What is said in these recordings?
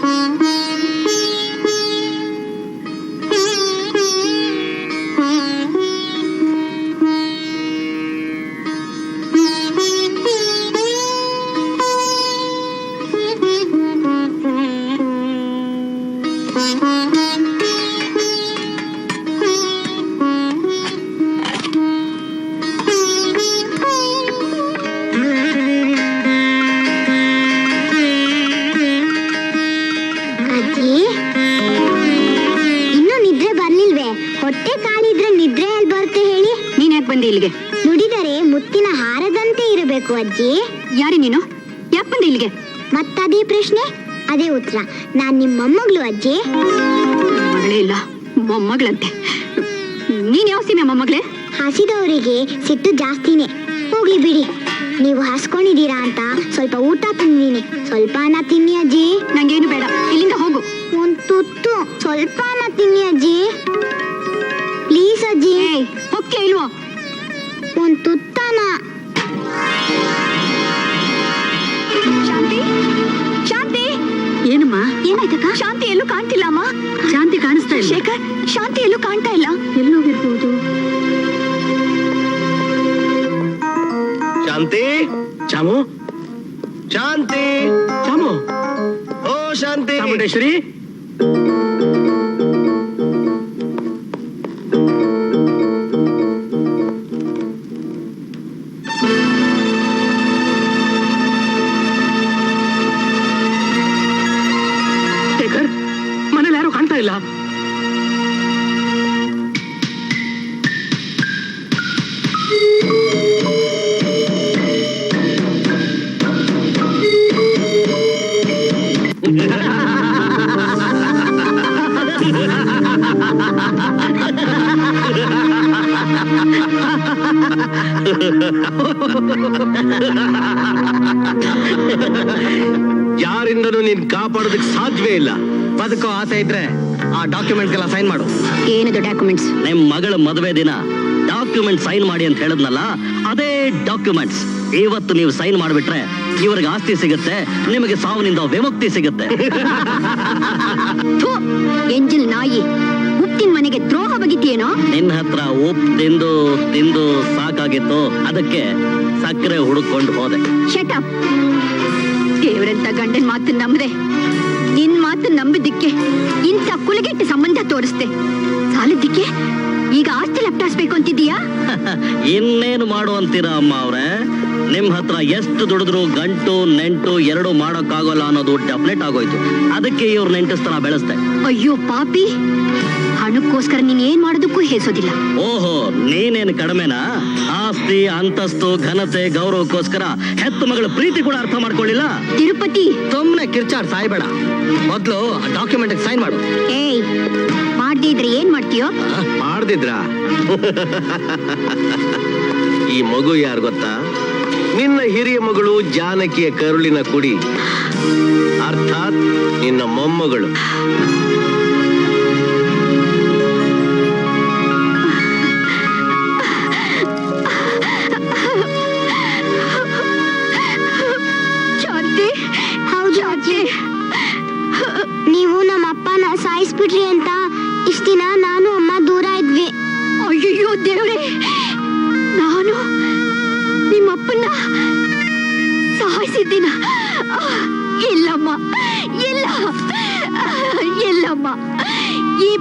Mm-hmm. ಅಜ್ಜಿ ಯಾರಿ ನೀನು? ಯಾಕೆ ಬಂದೆ ಇಲ್ಲಿಗೆ? ಮತ್ತದೇ ಪ್ರಶ್ನೆ ಅದೇ ಉತ್ತರ. ನಾನ್ ನಿಮ್ಮ ಮೊಮ್ಮಗಳು ಅಜ್ಜಿ. ಮಗಳೇ ಇಲ್ಲ ಮೊಮ್ಮಗಳಂತೆ. ನೀನ್ ಯಾವ ಸೀಮೆ ಮೊಮ್ಮಗಳೇ? ಹಸಿದವರಿಗೆ ಸಿಟ್ಟು ಜಾಸ್ತಿನೇ. ಹೋಗ್ಲಿ ಬಿಡಿ. ನೀವು ಹಾಸ್ಕೊಂಡಿದ್ದೀರಾ ಅಂತ ಸ್ವಲ್ಪ ಊಟ ತಿಂದಿನಿ ಸ್ವಲ್ಪ ಅನ್ನ ತಿನ್ನಿ ಅಜ್ಜಿ. ನಂಗೇನು ಬೇಡ. ಇಲ್ಲಿಂದ ಹೋಗು. ಒಂದ್ ತುತ್ತು. ಸ್ವಲ್ಪ ಅನ್ನ ತಿನ್ನಿ ಅಜ್ಜಿ. ಪ್ಲೀಸ್ ಅಜ್ಜಿ. ಹೊಕ್ಕೆ ಇಲ್ವೋ? ಒಂದ್ ತುತ್ತನ ಏನಾಯ್ತಕ್ಕ? ಶಾಂತಿ ಎಲ್ಲೂ ಕಾಣ್ತಿಲ್ಲ ಅಮ್ಮ. ಶಾಂತಿ ಕಾಣಿಸ್ತಾ ಇಲ್ಲ. ಶೇಖರ್ ಶಾಂತಿ ಎಲ್ಲೂ ಕಾಣ್ತಾ ಇಲ್ಲ. ಎಲ್ಲೋಗಿರ್ಬೋದು ಶಾಂತಿ? ಚಾಮು? ಶಾಂತಿ? ಚಾಮು? ಓ ಶಾಂತಿ. ಚಾಮುಂಡೇಶ್ವರಿ? ಯಾರಿಂದನೂ ನೀನ್ ಕಾಪಾಡೋದಕ್ಕೆ ಸಾಧ್ಯವೇ ಇಲ್ಲ. ಬದುಕೋ ಆಸೆ ಇದ್ರೆ ಆ ಡಾಕ್ಯುಮೆಂಟ್ ಎಲ್ಲ ಸೈನ್ ಮಾಡು. ಏನಿದೆ ಡಾಕ್ಯುಮೆಂಟ್ಸ್ ನಿಮ್ ಮಗಳ ಮದುವೆ ದಿನ ಡಾಕ್ಯುಮೆಂಟ್ ಸೈನ್ ಮಾಡಿ ಅಂತ ಹೇಳಿದ್ನಲ್ಲ ಅದೇ ಡಾಕ್ಯುಮೆಂಟ್ಸ್. ಇವತ್ತು ನೀವು ಸೈನ್ ಮಾಡಿಬಿಟ್ರೆ ಇವ್ರಿಗೆ ಆಸ್ತಿ ಸಿಗುತ್ತೆ ನಿಮಗೆ ಸಾವಿನಿಂದ ವಿಮುಕ್ತಿ ಸಿಗುತ್ತೆ. ಎಂಜಿಲ್ ನಾಯಿ. ಮನೆಗೆ ದ್ರೋಹ ಬಗಿತಿಯೇನೋ ನಿನ್ನ ಹತ್ರ ಉಪ್ಪು ತಿಂದು ತಿಂದು ಸಾಕಾಗಿತ್ತು. ಅದಕ್ಕೆ ಸಕ್ಕರೆ ಹುಡುಕೊಂಡು ಹೋದೆ. ಶಟ್ ಅಪ್ ದೇವರಂತ ಗಂಡನ ಮಾತು ನಂಬದೆ. ನಿನ್ ಮಾತು ನಂಬಿದ್ದಕ್ಕೆ ಇಂಥ ಕುಲಗೆಟ್ಟ ಸಂಬಂಧ ತೋರಿಸ್ದೆ. ಸಾಲದಿಕ್ಕೆ ಈಗ ಆಸ್ತಿ ಲಪ್ಟಾಸ್ಬೇಕು ಅಂತಿದೀಯಾ ಇನ್ನೇನು ಮಾಡುವಂತೀರಾ ಅಮ್ಮ ಅವ್ರೆ? ನಿಮ್ ಹತ್ರ ಎಷ್ಟು ದುಡಿದ್ರು ಗಂಟು ನೆಂಟು ಎರಡು ಮಾಡೋಕ್ಕಾಗೋಲ್ಲ ಅನ್ನೋದು ಡೆಫಿನೆಟ್ ಆಗೋಯ್ತು. ಅದಕ್ಕೆ ಇವ್ರ ನೆಂಟಸ್ತನ ಬೆಳೆಸ್ತೆ ಅಯ್ಯೋ ಪಾಪಿ. ಹಣಕ್ಕೋಸ್ಕರ ನೀನ್ ಏನ್ ಮಾಡೋದಕ್ಕೂ ಹೇಸೋದಿಲ್ಲ ಓಹೋ ನೀನೇನು ಕಡಿಮೆನಾ? ಆಸ್ತಿ ಅಂತಸ್ತು ಘನತೆ ಗೌರವಕ್ಕೋಸ್ಕರ ಹೆತ್ತು ಮಗಳ ಪ್ರೀತಿ ಕೂಡ ಅರ್ಥ ಮಾಡ್ಕೊಳ್ಳಿಲ್ಲ? ತಿರುಪತಿ. ಸುಮ್ನೆ ಕಿರ್ಚಾಡ್ ಸಾಯ್ಬೇಡ. ಮೊದ್ಲು ಡಾಕ್ಯುಮೆಂಟ್ ಸೈನ್ ಮಾಡು. ಏಯ್ ಮಾಡ್ದೇ ಇದ್ರೆ ಏನ್ ಮಾಡ್ತೀಯೋ? ಮಾಡ್ದಿದ್ರ? ಈ ಮಗು ಯಾರು ಗೊತ್ತಾ? ನಿನ್ನ ಹಿರಿಯ ಮಗಳು ಜಾನಕಿಯ ಕರುಳಿನ ಕುಡಿ. ಅರ್ಥಾತ್ ನಿನ್ನ ಮೊಮ್ಮಗಳು.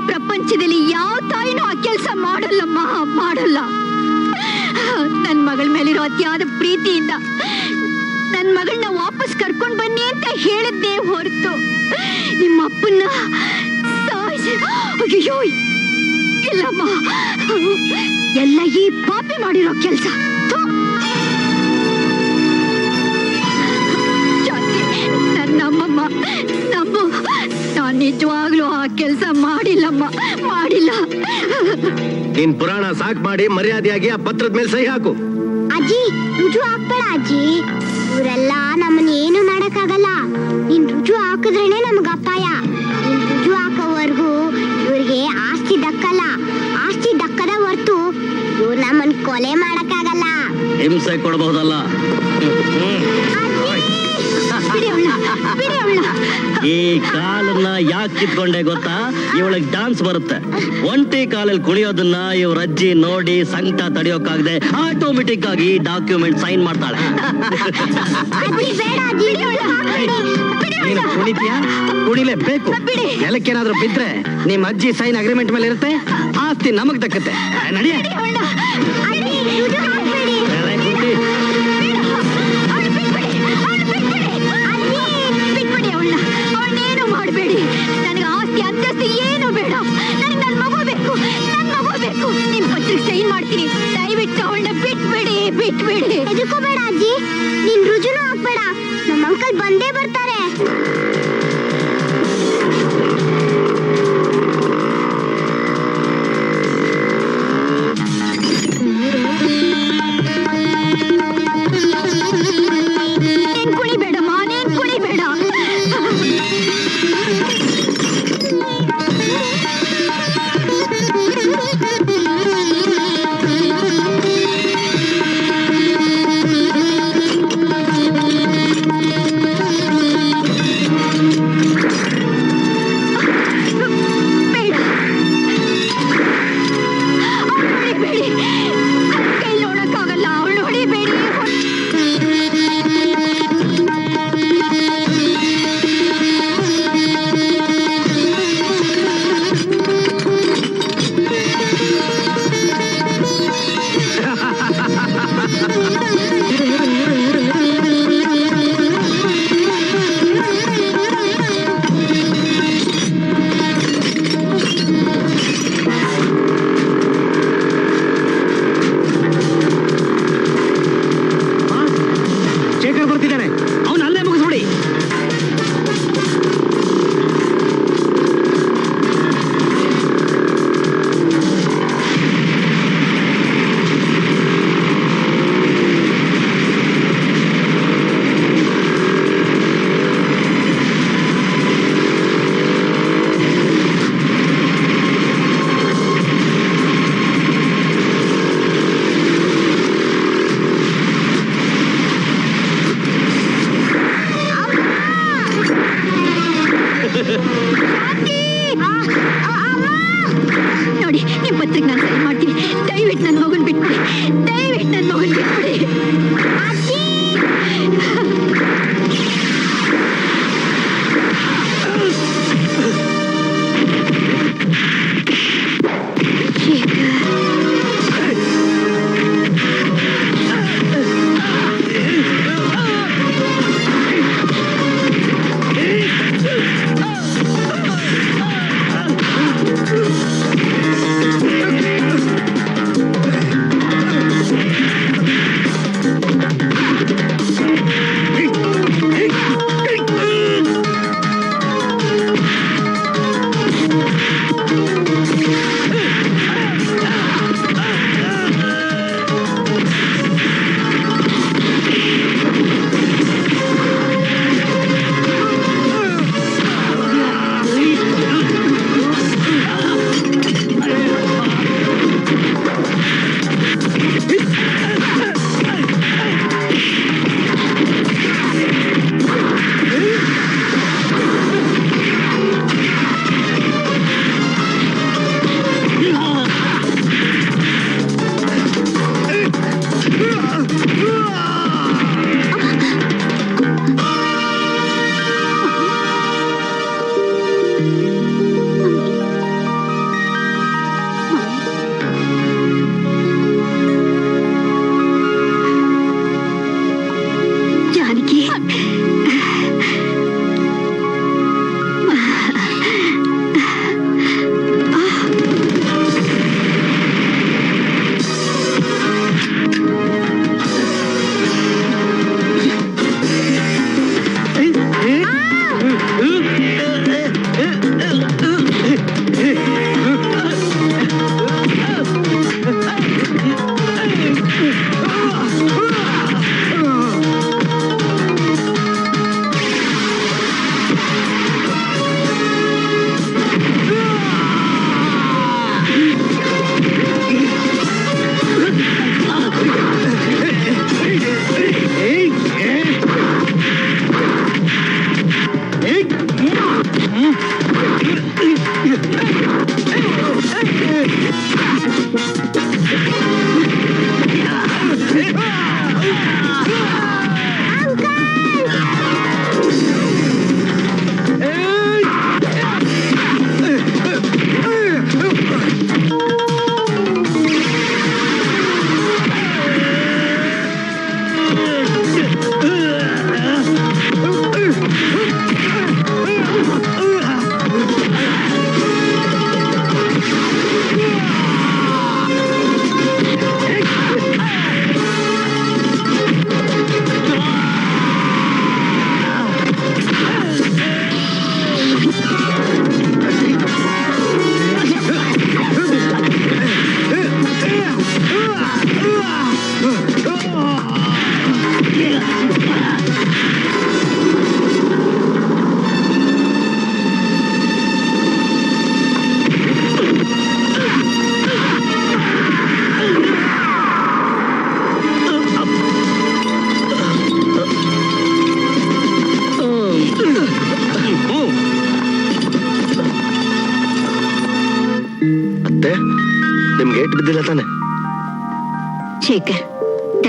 ಪ್ರಪಂಚದಲ್ಲಿ ಯಾವ ತಾಯಿನೂ ಆ ಕೆಲಸ ಮಾಡಲ್ಲಮ್ಮ, ಮಾಡಲ್ಲ. ನನ್ ಮಗಳ ಮೇಲಿರೋ ಅತಿಯಾದ ಪ್ರೀತಿಯಿಂದ ನನ್ ಮಗಳನ್ನ ವಾಪಸ್ ಕರ್ಕೊಂಡ್ ಬನ್ನಿ ಅಂತ ಹೇಳಿದ್ದೆ ಹೊರತು. ನಿಮ್ಮ ಅಪ್ಪನ್ನ ಅಯ್ಯೋ ಇಲ್ಲಮ್ಮ ಎಲ್ಲ ಈ ಪಾಪಿ ಮಾಡಿರೋ ಕೆಲಸ. ನೀನ್ ಪುರಾಣ ಸಾಕ್ ಮಾಡಿ ಮರ್ಯಾದೆಯಾಗಿ ಆ ಪತ್ರದ ಮೇಲೆ ಸಹಿ ಹಾಕು. ಅಜ್ಜಿ ರುಜು ಹಾಕ್ಬೇಡ ಅಜ್ಜಿ. ಇವರೆಲ್ಲ ನಮ್ಮನ್ನ ಏನು ಮಾಡಕ್ಕಾಗಲ್ಲ. ನಿನ್ ರುಜು ಹಾಕಿದ್ರೇನೆ ನಮ್ಗೆ ಅಪಾಯ. ನೀನ್ ರುಜು ಹಾಕೋವರೆಗೂ ಇವ್ರಿಗೆ ಆಸ್ತಿ ದಕ್ಕಲ್ಲ. ಆಸ್ತಿ ದಕ್ಕದ ಹೊರ್ತು ಇವ್ರು ನಮ್ಮನ್ ಕೊಲೆ ಮಾಡಕ್ಕಾಗಲ್ಲ. ಹಿಂಸೆ ಕೊಡಬಹುದಲ್ಲ? ಈ ಕಾಲನ್ನ ಯಾಕೆ ಕಿತ್ಕೊಂಡೆ ಗೊತ್ತಾ? ಇವಳಿಗೆ ಡಾನ್ಸ್ ಬರುತ್ತೆ. ಒಂಟಿ ಕಾಲಲ್ಲಿ ಕುಣಿಯೋದನ್ನ ಇವ್ರ ಅಜ್ಜಿ ನೋಡಿ ಸಂಕಟ ತಡಿಯೋಕಾಗದೆ ಆಟೋಮೆಟಿಕ್ ಆಗಿ ಡಾಕ್ಯುಮೆಂಟ್ ಸೈನ್ ಮಾಡ್ತಾಳೆ. ನೀನು ಕುಣಿತೀಯಾ? ಕುಣಿಲೇಬೇಕು. ನೆಲಕ್ಕೇನಾದ್ರೂ ಬಿದ್ರೆ ನಿಮ್ಮ ಅಜ್ಜಿ ಸೈನ್ ಅಗ್ರಿಮೆಂಟ್ ಮೇಲೆ ಇರುತ್ತೆ ಆಸ್ತಿ ನಮಗ್ ದಕ್ಕತ್ತೆ. ನಡಿಯ ಅಂತಸ್ತು ಏನು ಬೇಡ. ನನಗೆ ನನ್ನ ಮಗು ಬೇಕು. ನನ್ನ ಮಗು ಬೇಕು. ನಿಮ್ ಪತ್ರಿಕೆ ಸೈನ್ ಮಾಡ್ತೀನಿ. ದಯವಿಟ್ಟು ಅವಳನ್ನ ಬಿಟ್ಬೇಡಿ, ಬಿಟ್ಬಿಡಿ. ಬೇಡ ಅಜ್ಜಿ. ನಿನ್ ರುಜುನು ಹಾಕ್ಬೇಡ ನಮ್ಮ ಅಂಕಲ್ ಬಂದೇ ಬರ್ತಾರೆ.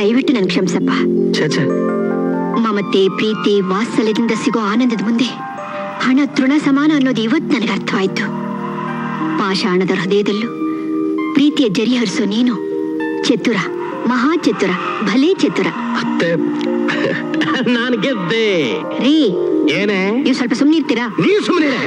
ದಯವಿಟ್ಟು ನನ್ ಕ್ಷಮಿಸಪ್ಪ. ಛೇ ಛೇ. ಮಮತೆ ಪ್ರೀತಿ ವಾತ್ಸಲ್ಯದಿಂದ ಸಿಗೋ ಆನಂದದ ಮುಂದೆ ಹಣ ತೃಣ ಸಮಾನ ಅನ್ನೋದು ಇವತ್ತು ನನಗೆ ಅರ್ಥವಾಯ್ತು. ಪಾಷಾಣದ ಹೃದಯದಲ್ಲೂ ಪ್ರೀತಿಯ ಜರಿ ಹರಿಸೋ ನೀನು ಚತುರ ಮಹಾ ಚತುರ ಭಲೇ ಚತುರ. ನಾನು ಗೆದ್ದೆ. ರೀ ಏನೇ? ನೀವು ಸ್ವಲ್ಪ ಸುಮ್ಮನಿರ್ತೀರಾ ನೀವು ಸುಮ್ಮನೆ